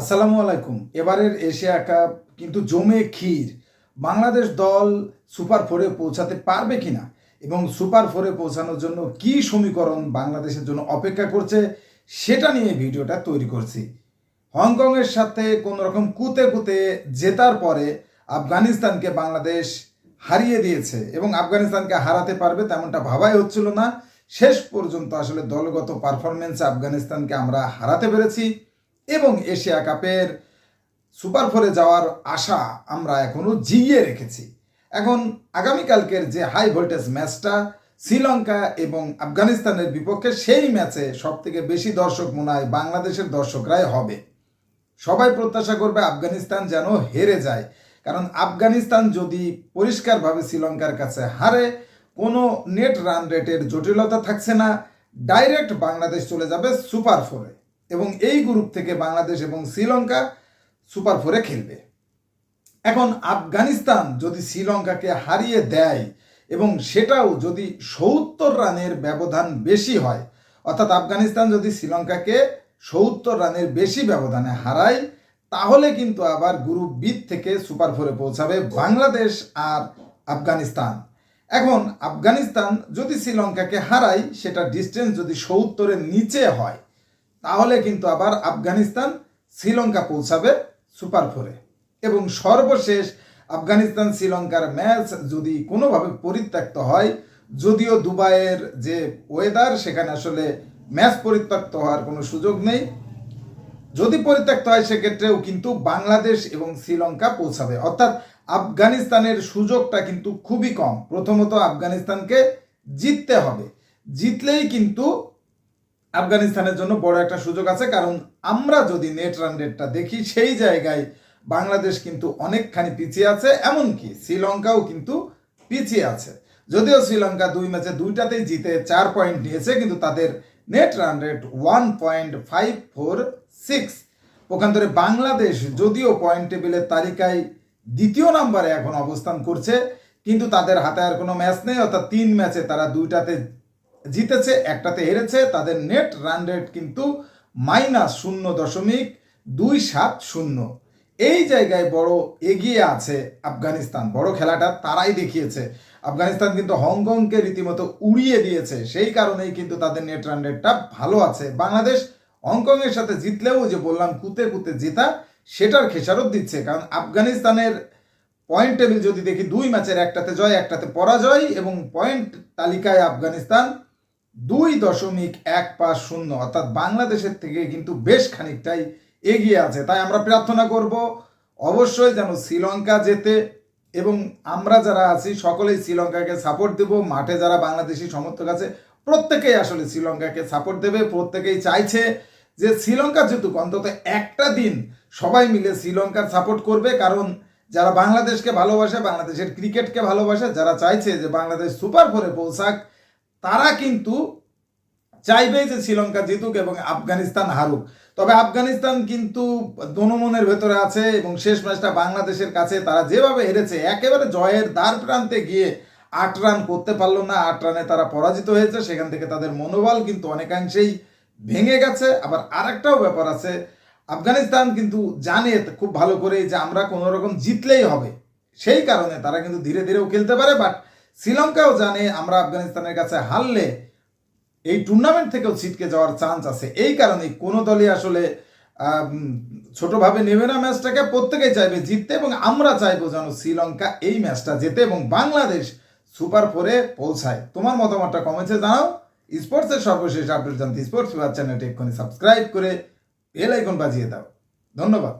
আসসালামু আলাইকুম। এবারের এশিয়া কাপ কিন্তু জমে ক্ষীর। বাংলাদেশ দল সুপার ফোরে পৌঁছাতে পারবে কিনা এবং সুপার ফোরে পৌঁছানোর জন্য কি সমীকরণ বাংলাদেশের জন্য অপেক্ষা করছে, সেটা নিয়ে ভিডিওটা তৈরি করছি। হংকংয়ের সাথে কোনো রকম কুতে কুতে জেতার পরে আফগানিস্তানকে বাংলাদেশ হারিয়ে দিয়েছে এবং আফগানিস্তানকে হারাতে পারবে তেমনটা ভাবাই হচ্ছিল না। শেষ পর্যন্ত আসলে দলগত পারফরমেন্সে আফগানিস্তানকে আমরা হারাতে পেরেছি। এবং এশিয়া কাপের সুপার ফোরে যাওয়ার আশা আমরা এখনও জিইয়ে রেখেছি। এখন আগামীকালকের যে হাই ভোল্টেজ ম্যাচটা শ্রীলঙ্কা এবং আফগানিস্তানের বিপক্ষে সেই ম্যাচে সব থেকে বেশি দর্শক মনে হয় বাংলাদেশের দর্শকরাই হবে। সবাই প্রত্যাশা করবে আফগানিস্তান যেন হেরে যায়। কারণ আফগানিস্তান যদি পরিষ্কারভাবে শ্রীলঙ্কার কাছে হারে, কোনো নেট রান রেটের জটিলতা থাকছে না। ডাইরেক্ট বাংলাদেশ চলে যাবে সুপার ফোরে। এবং এই গ্রুপ থেকে বাংলাদেশ এবং শ্রীলঙ্কা সুপার ফোরে খেলবে। এখন আফগানিস্তান যদি শ্রীলঙ্কাকে হারিয়ে দেয় এবং সেটাও যদি সত্তর রানের ব্যবধান বেশি হয়, অর্থাৎ আফগানিস্তান যদি শ্রীলঙ্কাকে সত্তর রানের বেশি ব্যবধানে হারায়, তাহলে কিন্তু আবার গ্রুপ বি থেকে সুপার ফোরে পৌঁছাবে বাংলাদেশ আর আফগানিস্তান। এখন আফগানিস্তান যদি শ্রীলঙ্কাকে হারায়, সেটা ডিস্টেন্স যদি সত্তরের নিচে হয় তাহলে কিন্তু আবার আফগানিস্তান শ্রীলঙ্কা পৌঁছাবে সুপার ফোরে। এবং সর্বশেষ আফগানিস্তান শ্রীলঙ্কার ম্যাচ যদি কোনোভাবে পরিত্যক্ত হয়, যদিও দুবাইয়ের যে ওয়েদার সেখানে আসলে ম্যাচ পরিত্যক্ত হওয়ার কোনো সুযোগ নেই। যদি পরিত্যক্ত হয়, সেক্ষেত্রেও কিন্তু বাংলাদেশ এবং শ্রীলঙ্কা পৌঁছাবে। অর্থাৎ আফগানিস্তানের সুযোগটা কিন্তু খুবই কম। প্রথমত আফগানিস্তানকে জিততে হবে। জিতলেই কিন্তু আফগানিস্তানের জন্য বড় একটা সুযোগ আছে, কারণ আমরা যদি নেট রান রেটটা দেখি, সেই জায়গায় বাংলাদেশ কিন্তু অনেকখানি পিছিয়ে আছে, এমনকি শ্রীলঙ্কাও কিন্তু পিছিয়ে আছে। যদিও শ্রীলঙ্কা দুই ম্যাচে দুইটাতেই জিতে চার পয়েন্ট নিয়েছে, কিন্তু তাদের net run rate one point five four six পক্ষান্তরে বাংলাদেশ যদিও পয়েন্ট টেবিলের তালিকায় দ্বিতীয় নাম্বারে এখন অবস্থান করছে, কিন্তু তাদের হাতে আর কোনো ম্যাচ নেই, অর্থাৎ তিন ম্যাচে তারা দুইটাতে জিতেছে, একটাতে হেরেছে, তাদের নেট রান রেট কিন্তু মাইনাস শূন্য দশমিক দুই সাত শূন্য। এই জায়গায় বড় এগিয়ে আছে আফগানিস্তান। বড় খেলাটা তারাই দেখিয়েছে। আফগানিস্তান কিন্তু হংকংকে রীতিমতো উড়িয়ে দিয়েছে। সেই কারণেই কিন্তু তাদের নেট রান রেটটা ভালো আছে। বাংলাদেশ হংকংয়ের সাথে জিতলেও যে বললাম, কুতে কুতে জেতা, সেটার খেসারত দিচ্ছে। কারণ আফগানিস্তানের পয়েন্ট টেবিল যদি দেখি, দুই ম্যাচের একটাতে জয়, একটাতে পরাজয় এবং পয়েন্ট তালিকায় আফগানিস্তান দুই দশমিক এক পাঁচ শূন্য, অর্থাৎ বাংলাদেশের থেকে কিন্তু বেশ খানিকটাই এগিয়ে আছে। তাই আমরা প্রার্থনা করব, অবশ্যই যেন শ্রীলঙ্কা যেতে এবং আমরা যারা আছি, সকলেই শ্রীলঙ্কাকে সাপোর্ট দেব। মাঠে যারা বাংলাদেশি সমর্থক আছে, প্রত্যেকেই আসলে শ্রীলঙ্কাকে সাপোর্ট দেবে। প্রত্যেকেই চাইছে যে শ্রীলঙ্কা যেহেতু অন্তত একটা দিন সবাই মিলে শ্রীলঙ্কার সাপোর্ট করবে। কারণ যারা বাংলাদেশকে ভালোবাসে, বাংলাদেশের ক্রিকেটকে ভালোবাসে, যারা চাইছে যে বাংলাদেশ সুপার ফোরে পৌঁছাক তারা কিন্তু চাইবে যে শ্রীলঙ্কা জিতুক এবং আফগানিস্তান হারুক। তবে আফগানিস্তান কিন্তু দনমনের ভেতরে আছে এবং শেষ ম্যাচটা বাংলাদেশের কাছে তারা যেভাবে হেরেছে, একেবারে জয়ের দ্বার প্রান্তে গিয়ে আট রান করতে পারল না, আট রানে তারা পরাজিত হয়েছে, সেখান থেকে তাদের মনোবল কিন্তু অনেকাংশেই ভেঙে গেছে। আবার আরেকটাও ব্যাপার আছে, আফগানিস্তান কিন্তু জানে খুব ভালো করে যে আমরা কোনো রকম জিতলেই হবে। সেই কারণে তারা কিন্তু ধীরে ধীরেও খেলতে পারে বাট শ্রীলঙ্কাও জানে আমরা আফগানিস্তানের কাছে হারলে এই টুর্নামেন্ট থেকেও ছিটকে যাওয়ার চান্স আছে। এই কারণেই কোনো দলই আসলে ছোটভাবে নেবে না ম্যাচটাকে, প্রত্যেকেই চাইবে জিততে এবং আমরা চাইব যেন শ্রীলঙ্কা এই ম্যাচটা জেতে এবং বাংলাদেশ সুপার ফোরে পৌঁছায়। তোমার মতামতটা কমেছে জানাও। স্পোর্টসের সর্বশেষ আপডেট জানতে স্পোর্টস চ্যানেলটি এক্ষুনি সাবস্ক্রাইব করে বেল আইকন বাজিয়ে দাও। ধন্যবাদ।